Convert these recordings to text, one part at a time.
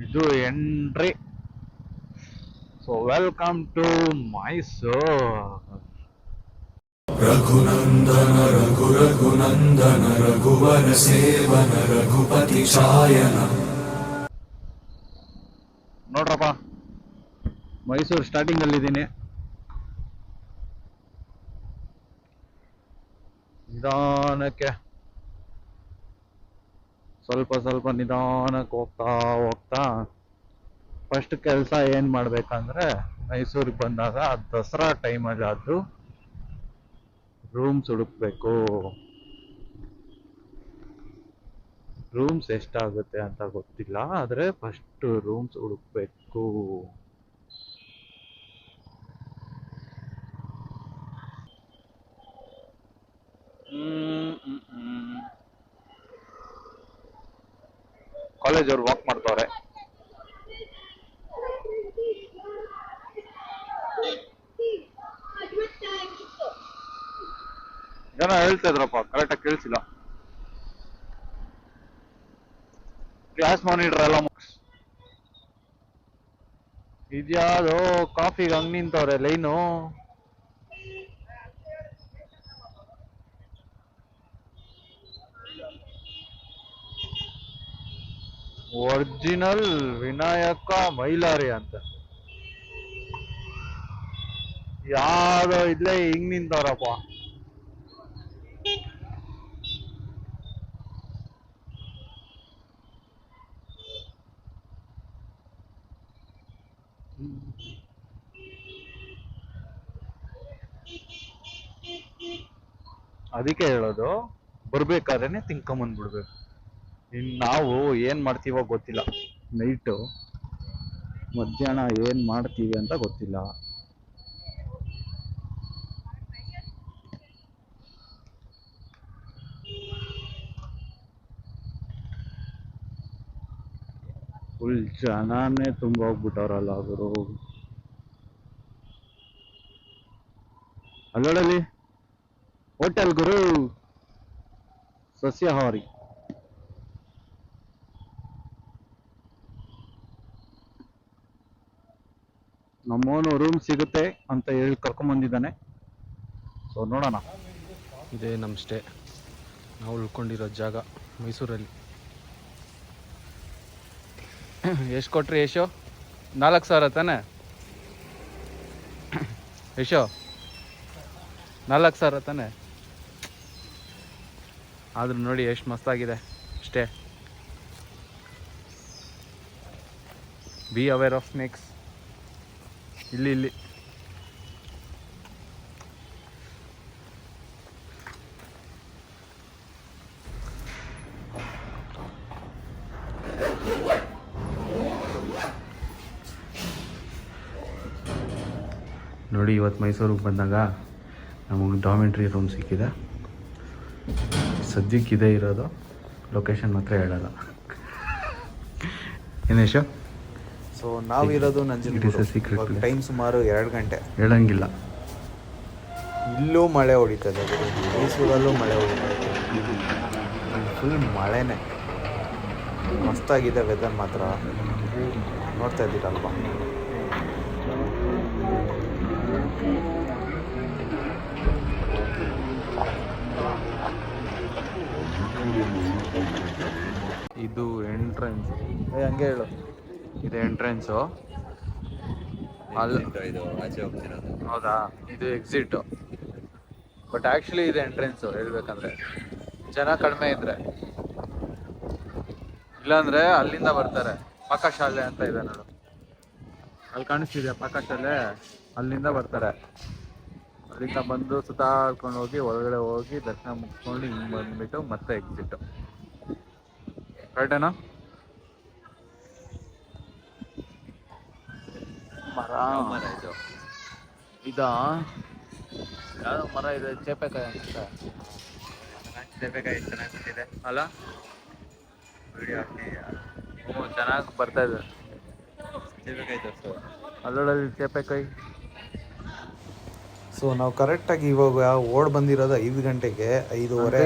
ಇದು entry so welcome to Mysore Raghunandana Raghu Raghunandana ರಘುವರ ಸೇವನ ರಘುಪತಿ ಶಾಯನ ನೋಡ್ರಪ್ಪ ಮೈಸೂರು ಸ್ಟಾರ್ಟಿಂಗ್ ಅಲ್ಲಿದ್ದೀನಿ ನಿಧಾನಕ್ಕೆ ಸ್ವಲ್ಪ ಸ್ವಲ್ಪ ನಿಧಾನಕ್ಕೆ ಹೋಗ್ತಾ ಹೋಗ್ತಾ ಫಸ್ಟ್ ಕೆಲಸ ಏನ್ ಮಾಡ್ಬೇಕಂದ್ರೆ ಮೈಸೂರಿಗೆ ಬಂದಾಗ ದಸರಾ ಟೈಮಲ್ಲಿ ಅದು ರೂಮ್ಸ್ ಹುಡುಕ್ಬೇಕು. ರೂಮ್ಸ್ ಎಷ್ಟಾಗುತ್ತೆ ಅಂತ ಗೊತ್ತಿಲ್ಲ, ಆದ್ರೆ ಫಸ್ಟ್ ರೂಮ್ಸ್ ಹುಡುಕ್ಬೇಕು. ಕಾಲೇಜ್ ಅವ್ರು ವಾಕ್ ಮಾಡ್ತಾವ್ರೆ. ಜನ ಹೇಳ್ತಾ ಇದ್ರಪ್ಪ ಕರೆಕ್ಟಾಗಿ ಕೇಳಿಸಿಲ್ಲ. ಕ್ಲಾಸ್ ಮಾನಿಟರ್ ಎಲ್ಲ ಇದ್ಯಾವುದೋ ಕಾಫಿಗೆ ಹಂಗ್ ನಿಂತವ್ರೆ, ಲೈನು. ಒರಿಜಿನಲ್ ವಿನಾಯಕ ಮೈಲಾರಿ ಅಂತ. ಯಾರೋ ಇಲ್ಲೇ ಹಿಂಗ್ ನಿಂತವ್ರಪ್ಪ ಅದಕ್ಕೆ ಹೇಳೋದು ಬರ್ಬೇಕಾದ್ರೇನೆ ತಿನ್ಕೊಂಬಂದ್ಬಿಡ್ಬೇಕು. ಇನ್ ನಾವು ಏನ್ ಮಾಡ್ತೀವೋ ಗೊತ್ತಿಲ್ಲ. ನೈಟು ಮಧ್ಯಾಹ್ನ ಏನ್ ಮಾಡ್ತೀವಿ ಅಂತ ಗೊತ್ತಿಲ್ಲ. ಫುಲ್ ಜನನೇ ತುಂಬ ಹೋಗ್ಬಿಟ್ಟವ್ರಲ್ಲ ಅವರು ಅಲ್ಲೋಡಲಿ ಹೋಟೆಲ್ ಗುರು. ಸಸ್ಯಾಹಾರಿ. ನಮ್ಮವನು ರೂಮ್ ಸಿಗುತ್ತೆ ಅಂತ ಹೇಳಿ ಕರ್ಕೊಂಬಂದಿದ್ದಾನೆ ಸೊ ನೋಡೋಣ. ಇದೇ ನಮ್ಮ ಸ್ಟೇ ನಾವು ಉಳ್ಕೊಂಡಿರೋ ಜಾಗ ಮೈಸೂರಲ್ಲಿ. ಎಷ್ಟು ಕೊಟ್ರಿ ಯಶೋ? ನಾಲ್ಕು ಸಾವಿರ ತಾನೆ? ಯಶೋ? ನಾಲ್ಕು ಸಾವಿರ ತಾನೆ? ಆದರೂ ನೋಡಿ ಎಷ್ಟು ಮಸ್ತಾಗಿದೆ ಅಷ್ಟೇ ಬಿ ಅವೇರ್ ಆಫ್ ಸ್ನೇಕ್ಸ್ ಇಲ್ಲಿ ಇಲ್ಲಿ. ನೋಡಿ ಇವತ್ತು ಮೈಸೂರಿಗೆ ಬಂದಾಗ ನಮಗೆ ಡಾಮೆಂಟ್ರಿ ರೂಮ್ ಸಿಕ್ಕಿದೆ. ಸದ್ಯಕ್ಕಿದೆ ಇರೋದು. ಲೊಕೇಶನ್ ಮಾತ್ರ ಹೇಳಲ್ಲ. ಏನೇಶು ಸೊ ನಾವಿರೋದು ಇರೋದು ನಂಜನಗೂಡು. ಟೈಮ್ ಸುಮಾರು ಎರಡು ಗಂಟೆ. ಹೇಳಂಗಿಲ್ಲ. ಇಲ್ಲೂ ಮಳೆ ಹೊಡಿತದೆ. ಮೈಸೂರಲ್ಲೂ ಮಳೆ ಹೊಡಿತದೆ. ಫುಲ್ ಮಳೆನೇ. ಮಸ್ತಾಗಿದೆ ವೆದರ್ ಮಾತ್ರ. ನೋಡ್ತಾ ಇದ್ದೀರಲ್ವಾ? ಇದು ಎಂಟ್ರೆನ್ಸ್ ಏ ಹಂಗೆ ಹೇಳು. ಇದು ಎಂಟ್ರೆನ್ಸು ಅಲ್ಲಿ ಹೌದಾ? ಇದು ಎಕ್ಸಿಟ್ ಬಟ್ ಆಕ್ಚುಲಿ ಇದು ಎಂಟ್ರೆನ್ಸು ಹೇಳ್ಬೇಕಂದ್ರೆ. ಜನ ಕಡಿಮೆ ಇದ್ರೆ. ಇಲ್ಲಾಂದ್ರೆ ಅಲ್ಲಿಂದ ಬರ್ತಾರೆ. ಪಾಕಶಾಲೆ ಅಂತ ಇದೆ ನೋಡು. ಅಲ್ಲಿ ಕಾಣಿಸ್ತಿದೆ ಪಾಕಶಾಲೆ. ಅಲ್ಲಿಂದ ಬರ್ತಾರೆ. ಅಲ್ಲಿಂದ ಬಂದು ಸುತ್ತಾಡ್ಕೊಂಡು ಹೋಗಿ ಒಳಗಡೆ ಹೋಗಿ ದರ್ಶನ ಮುಗಿಸ್ಕೊಂಡು ಹಿಂಗೆ ಬಂದ್ಬಿಟ್ಟು ಮತ್ತೆ ಎಕ್ಸಿಟ್ ಕರೆಕ್ಟೇನಾ ಮರ. ಇದಾ? ಯಾವ್ದೋ ಮರ ಇದೆ ಚೇಪೆಕಾಯಿ ಅನ್ಸುತ್ತೆ. ಚೇಪೆಕಾಯಿ ಚೆನ್ನಾಗಿ ಬಿಟ್ಟಿದೆ ಅಲ್ಲ ವಿಡಿಯೋ ಹ್ಞೂ ಚೆನ್ನಾಗಿ ಬರ್ತಾ ಇದೆ. ಚೇಪೆಕಾಯಿ ತೋರಿಸು. ಅಲ್ಲೊಳಲ್ಲಿ ಚೇಪೆಕಾಯಿ. ಸೊ ನಾವು ಕರೆಕ್ಟಾಗಿ ಇವಾಗ ಓಡ್ ಬಂದಿರೋದು ಐದು ಗಂಟೆಗೆ ಐದೂವರೆ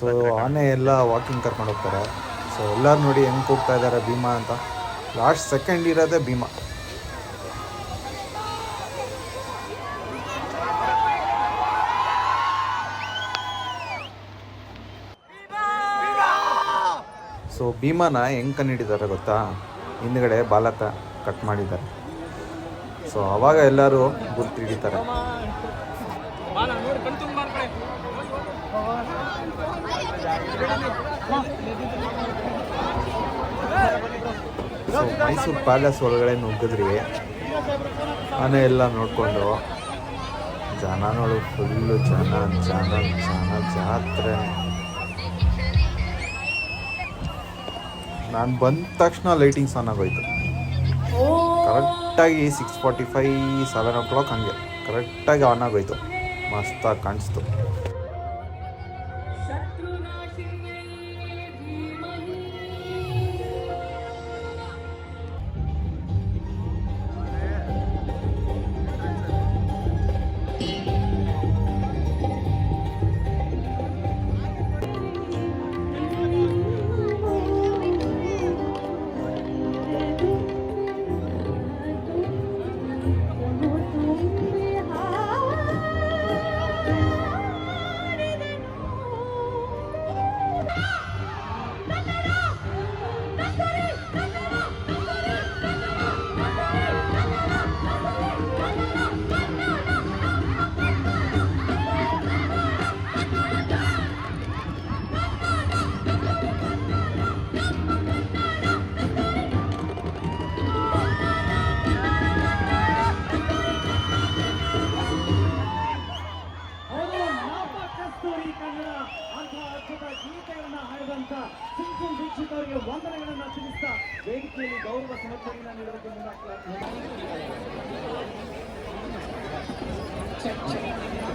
ಸೊ ಆನೆ ಎಲ್ಲ ವಾಕಿಂಗ್ ಕರ್ಕೊಂಡು ಹೋಗ್ತಾರೆ. ಸೊ ಎಲ್ಲರೂ ನೋಡಿ ಹೆಂಗೆ ಕೂಗ್ತಾ ಇದ್ದಾರೆ ಭೀಮಾ ಅಂತ. ಲಾಸ್ಟ್ ಸೆಕೆಂಡ್ ಇರೋದೇ ಭೀಮಾ. ಸೊ ಭೀಮಾನ ಹೆಂಗೆ ಕಂಡಿಡಿದ್ದಾರೆ ಗೊತ್ತಾ? ಹಿಂದ್ಗಡೆ ಬಾಲಕ ಕಟ್ ಮಾಡಿದ್ದಾರೆ. ಸೊ ಅವಾಗ ಎಲ್ಲರೂ ಗುರ್ತು ಹಿಡಿತಾರೆ ಸೊ ಮೈಸೂರು ಪ್ಯಾಲೇಸ್ ಒಳಗಡೆ ನುಗ್ಗಿದ್ರಿ, ಆನೆ ಎಲ್ಲ ನೋಡಿಕೊಂಡು, ಜನ ನೋಡು ಫುಲ್ಲು ಜನ ಜನ ಜನ ಜಾತ್ರೆ. ನಾನು ಬಂದ ತಕ್ಷಣ ಲೈಟಿಂಗ್ಸ್ ಆನ್ ಆಗೋಯ್ತು. ಕರೆಕ್ಟಾಗಿ six forty five seven o'clock ಹಂಗೆ ಕರೆಕ್ಟಾಗಿ ಆನ್ ಆಗೋಯ್ತು. ಮಸ್ತಾಗಿ ಕಾಣಿಸ್ತು.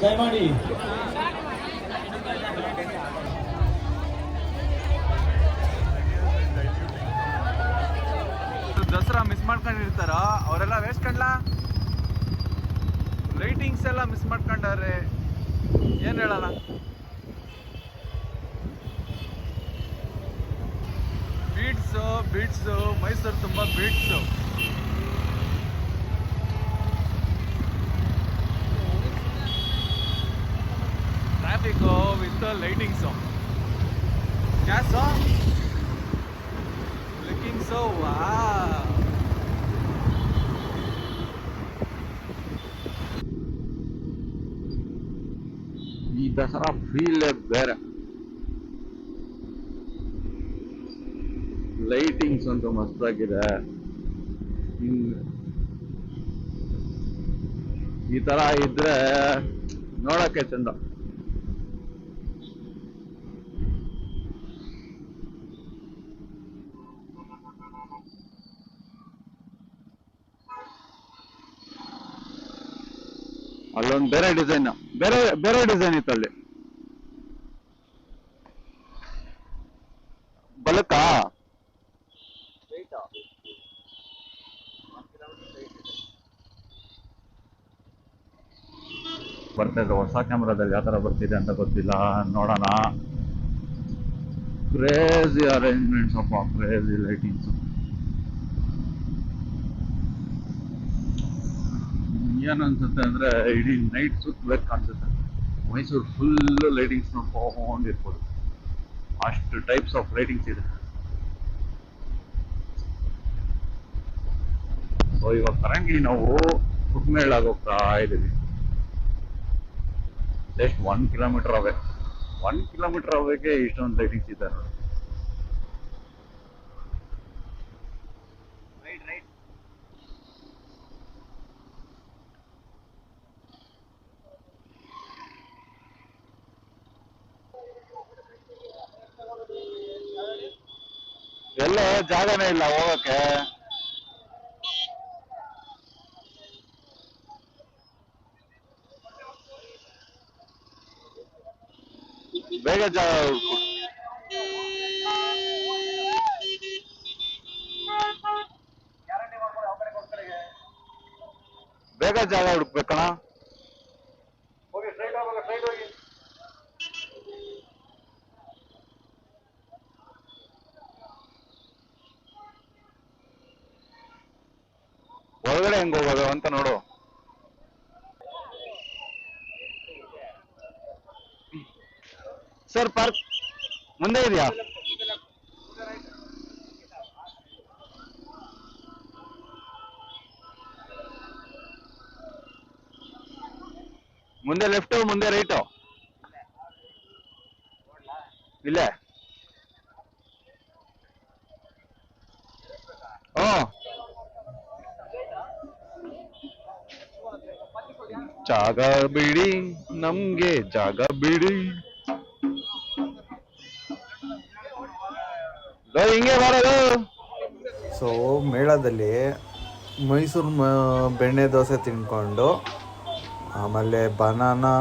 ದಯಮಾಡಿ. ದಸರಾ ಮಿಸ್ ಮಾಡ್ಕೊಂಡಿರ್ತಾರ, ಅವರೆಲ್ಲ ವೇಸ್ಟ್ ಕಂಡ್ಲ ಲೈಟಿಂಗ್ಸ್ ಎಲ್ಲ ಮಿಸ್ ಮಾಡ್ಕೊಂಡವ್ರೆ. ಏನ್ ಹೇಳಲ್ಲ ಬೀಟ್ಸು ಬೀಟ್ಸು ಮೈಸೂರು ತುಂಬಾ beats lightings gas so wow. ಈ ದಸರಾ ಫೀಲ್ ಬೇರೆ ಲೈಟಿಂಗ್ಸ್ ಅಂತೂ ಮಸ್ತಾಗಿದೆ ಈ ತರ ಇದ್ರೆ ನೋಡಕ್ಕೆ ಚಂದ. ಅಲ್ಲೊಂದು ಬೇರೆ ಡಿಸೈನ್ ಬೇರೆ ಬೇರೆ ಡಿಸೈನ್ ಇತ್ತು ಅಲ್ಲಿ. ಬಲಕ್ಕಾ ಬರ್ತಾ ಇದೆ ಹೊಸ ಕ್ಯಾಮ್ರಾದಲ್ಲಿ ಯಾವ ತರ ಬರ್ತಿದೆ ಅಂತ ಗೊತ್ತಿಲ್ಲ. ನೋಡೋಣ. ಕ್ರೇಜಿ ಅರೇಂಜ್ಮೆಂಟ್ಸ್ ಅಪ್ಪ ಕ್ರೇಜಿ ಲೈಟಿಂಗ್ಸ್ ಏನು ಅನ್ಸುತ್ತೆ ಅಂದ್ರೆ ಇಡೀ ನೈಟ್ ಸುತ್ತಬೇಕು ಕಾಣಿಸುತ್ತೆ ಮೈಸೂರು ಫುಲ್ ಲೈಟಿಂಗ್ಸ್ ನೋಡ್ಕೊಂಡಿರ್ಬೋದು ಅಷ್ಟು ಟೈಪ್ಸ್ ಆಫ್ ಲೈಟಿಂಗ್ಸ್ ಇದೆ. ಸೊ ಇವಾಗ ಕರೆಂಟ್ಲಿ ನಾವು ಕುಟ್ಮೇಳಾಗ ಹೋಗ್ತಾ ಇದ್ದೀವಿ just one kilometer away one kilometer ಅವೇಗೆ ಇಷ್ಟೊಂದು ಲೈಟಿಂಗ್ಸ್ ಇದೆ ನೋಡಿ ಎಲ್ಲ ಜಾಗನೇ ಇಲ್ಲ ಹೋಗಕ್ಕೆ ಬೇಗ ಜಾಗ ಹುಡ್ಕು. ಬೇಗ ಜಾಗ ಹುಡುಕ್ಬೇಕಣ ಒಳಗಡೆ ಹೆಂಗ್ ಹೋಗೋದು ಅಂತ ನೋಡು. ಸರ್ ಪಾರ್ಕ್ ಮುಂದೆ ಇದೆಯಾ? ಮುಂದೆ ಲೆಫ್ಟ್ ಮುಂದೆ ರೈಟು ಇಲ್ಲೇ ಹ್ಞೂ ಜಾಗ ಬಿಡಿ ನಮ್ಗೆ ಜಾಗ ಬಿಡಿ. ಹಿಂಗೆ ಬರೋದು ಸೊ ಮೇಳದಲ್ಲಿ ಮೈಸೂರು ಬೆಣ್ಣೆ ದೋಸೆ ತಿನ್ಕೊಂಡು ಆಮೇಲೆ ಬನಾನಾ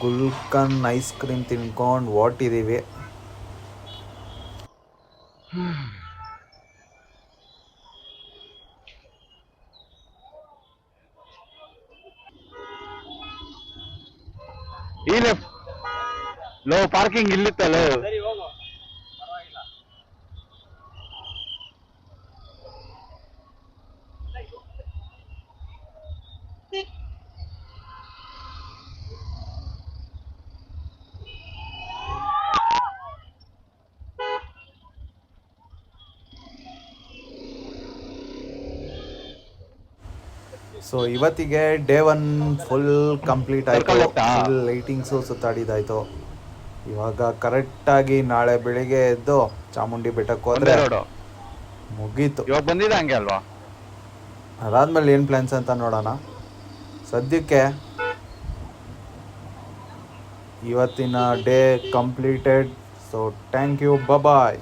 ಗುಲ್ಕನ್ ಐಸ್ ಕ್ರೀಮ್ ತಿನ್ಕೊಂಡು ಓಟಿದ್ದೀವಿ ಈ ಲೆಫ್ಟ್ ಲೋ ಪಾರ್ಕಿಂಗ್ ಇಲ್ಲಿತ್ತಲ್ಲ. ಸೊ ಇವತ್ತಿಗೆ ಡೇ ಒನ್ ಫುಲ್ ಕಂಪ್ಲೀಟ್ ಆಯಿತು? ಫುಲ್ ಲೈಟಿಂಗ್ಸು ಸುತ್ತಾಡಿದಾಯ್ತು ಇವಾಗ ಕರೆಕ್ಟಾಗಿ ನಾಳೆ ಬೆಳಿಗ್ಗೆ ಎದ್ದು ಚಾಮುಂಡಿ ಬೆಟ್ಟಕ್ಕೆ ಹೋದ್ರೆ ಮುಗೀತು. ಇವಾಗ ಬಂದಿದೆ ಹಂಗೆ ಅಲ್ವಾ? ಅದಾದ್ಮೇಲೆ ಏನು ಪ್ಲ್ಯಾನ್ಸ್ ಅಂತ ನೋಡೋಣ. ಸದ್ಯಕ್ಕೆ ಇವತ್ತಿನ day completed so thank you bye